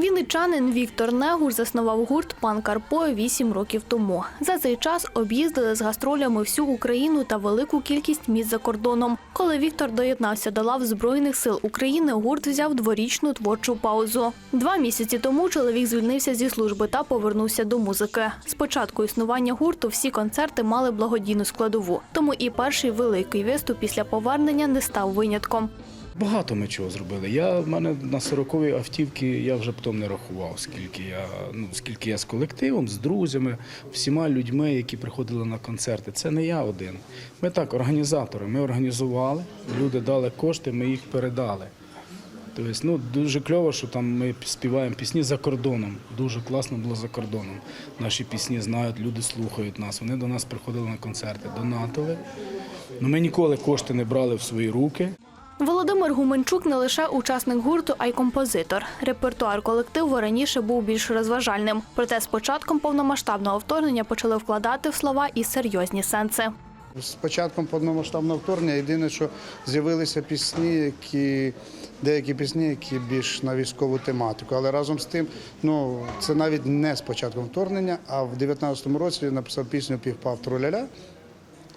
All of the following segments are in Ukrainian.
Вінничанин Віктор Негур заснував гурт Пан Карпо вісім років тому. За цей час об'їздили з гастролями всю Україну та велику кількість міст за кордоном. Коли Віктор доєднався до лав Збройних сил України, гурт взяв дворічну творчу паузу. Два місяці тому чоловік звільнився зі служби та повернувся до музики. З початку існування гурту всі концерти мали благодійну складову. Тому і перший великий виступ після повернення не став винятком. Багато ми чого зробили. Я в мене на 40-й автівці я вже потім не рахував, скільки я ну скільки я з колективом, з друзями, всіма людьми, які приходили на концерти. Це не я один. Ми так, організатори. Ми організували, люди дали кошти, ми їх передали. Тобто, ну дуже кльово, що там ми співаємо пісні за кордоном. Дуже класно було за кордоном. Наші пісні знають, люди слухають нас. Вони до нас приходили на концерти, донатили. Ну, ми ніколи кошти не брали в свої руки. Володимир Гуменчук не лише учасник гурту, а й композитор. Репертуар колективу раніше був більш розважальним. Проте з початком повномасштабного вторгнення почали вкладати в слова і серйозні сенси. З початком повномасштабного вторгнення єдине, що з'явилися пісні, які деякі пісні, які більш на військову тематику. Але разом з тим, ну це навіть не з початком вторгнення, а в 19-му році я написав пісню Півпав троляля,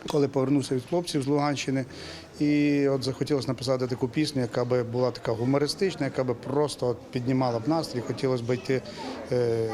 коли повернувся від хлопців з Луганщини. І от захотілося написати таку пісню, яка би була така гумористична, яка би просто от піднімала б настрій. Хотілося б йти, е,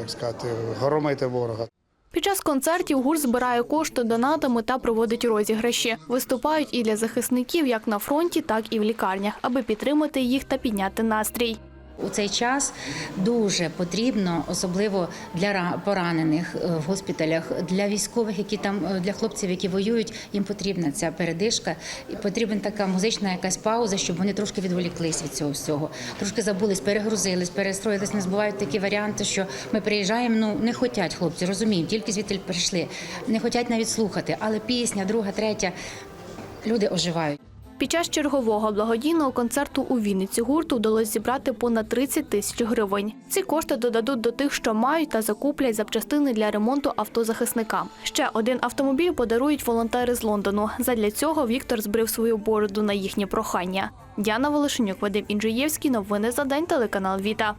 як сказати, горомити ворога. Під час концертів гурт збирає кошти донатами та проводить розіграші. Виступають і для захисників як на фронті, так і в лікарнях, аби підтримати їх та підняти настрій. У цей час дуже потрібно, особливо для ра- поранених е, в госпіталях, для військових, які там е, для хлопців, які воюють, їм потрібна ця передишка. І потрібна така музична якась пауза, щоб вони трошки відволіклись від цього всього. Трошки забулись, перегрузились, перестроїлись. Не збувають такі варіанти, що ми приїжджаємо. Ну не хотять хлопці, розуміємо, тільки звідти прийшли. Не хотять навіть слухати, але пісня, друга, третя. Люди оживають. Під час чергового благодійного концерту у Вінниці гурту вдалося зібрати понад 30 тисяч гривень. Ці кошти додадуть до тих, що мають, та закуплять запчастини для ремонту автозахисникам. Ще один автомобіль подарують волонтери з Лондону. Задля цього Віктор збрив свою бороду на їхнє прохання. Діана Волошенюк, Вадим Інжиєвський. Новини за день. Телеканал Віта.